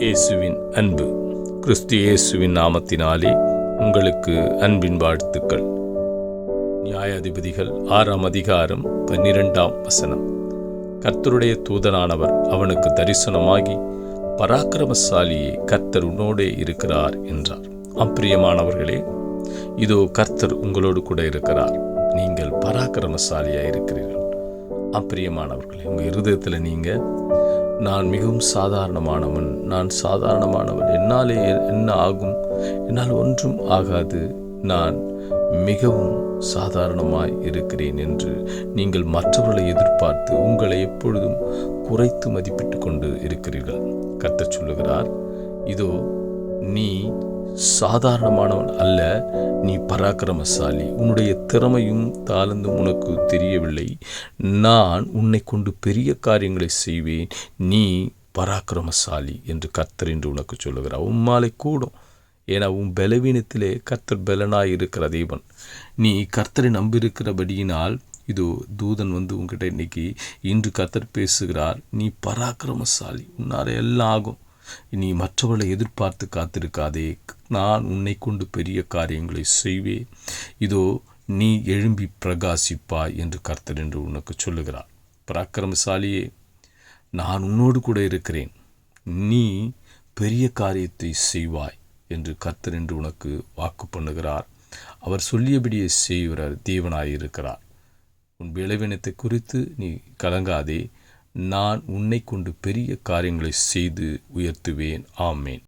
இயேசுவின் அன்பு. கிறிஸ்து இயேசுவின் நாமத்தினாலே உங்களுக்கு அன்பின் வாழ்த்துக்கள். நியாயாதிபதிகள் ஆறாம் அதிகாரம் பன்னிரெண்டாம் வசனம். கர்த்தருடைய தூதனானவர் அவனுக்கு தரிசனமாகி பராக்கிரமசாலியே கர்த்தர் உன்னோடே இருக்கிறார் என்றார். அப்பிரியமானவர்களே இதோ கர்த்தர் உங்களோடு கூட இருக்கிறார். நீங்கள் பராக்கிரமசாலியாக இருக்கிறீர்கள் அப்பிரியமானவர்களே உங்கள் இருதயத்தில் நீங்கள் நான் மிகவும் சாதாரணமானவன். நான் சாதாரணமானவன். என்னாலே என்ன ஆகும்? என்னால் ஒன்றும் ஆகாது. நான் மிகவும் சாதாரணமாய் இருக்கிறேன் என்று நீங்கள் மற்றவர்களை எதிர்பார்த்து உங்களை எப்பொழுதும் குறைத்து மதிப்பிட்டு கொண்டு இருக்கிறீர்கள். கத்த சொல்லுகிறார் இதோ நீ சாதாரணமானவன் அல்ல நீ பராக்கிரமசாலி. உன்னுடைய திறமையும் தாளந்தும் உனக்கு தெரியவில்லை. நான் உன்னை கொண்டு பெரிய காரியங்களை செய்வேன். நீ பராக்கிரமசாலி என்று கர்த்தர் என்று உனக்கு சொல்லுகிறார். உம்மாலை கூடும். ஏன்னா உன் பலவீனத்திலே கர்த்தர் பலனாய் இருக்கிற தேவன். நீ கர்த்தரை நம்பியிருக்கிறபடியினால் இதோ தூதன் வந்து உங்ககிட்ட இன்னைக்கு இன்று கர்த்தர் பேசுகிறார். நீ பராக்கிரமசாலி. உன்னால எல்லாம் ஆகும். நீ மற்றவர்களை எதிர்பார்த்து காத்திருக்காதே. நான் உன்னை கொண்டு பெரிய காரியங்களை செய்வேன். இதோ நீ எழும்பி பிரகாசிப்பாய் என்று கர்த்தர் என்று உனக்கு சொல்லுகிறார். பராக்கிரமசாலியே நான் உன்னோடு கூட இருக்கிறேன். நீ பெரிய காரியத்தை செய்வாய் என்று கர்த்தர் என்று உனக்கு வாக்கு பண்ணுகிறார். அவர் சொல்லியபடியே செய்கிறார் தேவனாயிருக்கிறார். உன் விளைவினத்தை குறித்து நீ கலங்காதே. நான் உன்னை கொண்டு பெரிய காரியங்களை செய்து உயர்த்துவேன். ஆமேன்.